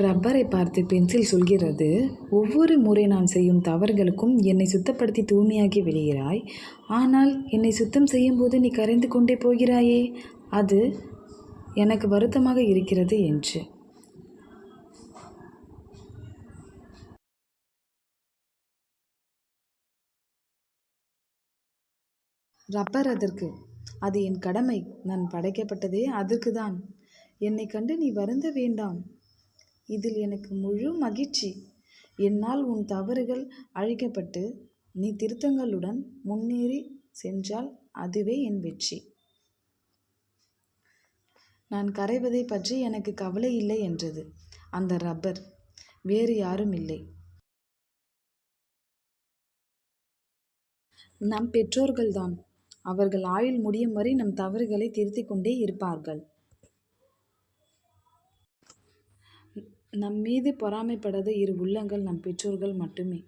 ரப்பரை பார்த்து பென்சில் சொல்கிறது ஒவ்வொரு முறை நான் செய்யும் தவறுகளுக்கும் என்னை சுத்தப்படுத்தி தூய்மையாகி விடுகிறாய். ஆனால் என்னை சுத்தம் செய்யும்போது நீ கரைந்து கொண்டே போகிறாயே. அது எனக்கு வருத்தமாக இருக்கிறது என்று. ரப்பர் அதற்கு அது என் கடமை. நான் படைக்கப்பட்டதே அதற்கு தான் என்னை கண்டு நீ வருந்த வேண்டாம். இதில் எனக்கு முழு மகிழ்ச்சி. என்னால் உன் தவறுகள் அழிக்கப்பட்டு நீ திருத்தங்களுடன் முன்னேறி சென்றால் அதுவே என் வெற்றி. நான் கரைவதை பற்றி எனக்கு கவலை இல்லை என்றது. அந்த ரப்பர் வேறு யாரும் இல்லை. நம் பெற்றோர்கள்தான். அவர்கள் ஆயுள் முடியும் வரை நம் தவறுகளை திருத்திக் கொண்டே இருப்பார்கள். நம் மீது பொறாமைப்படாத இரு உள்ளங்கள் நம் பெற்றோர்கள் மட்டுமே.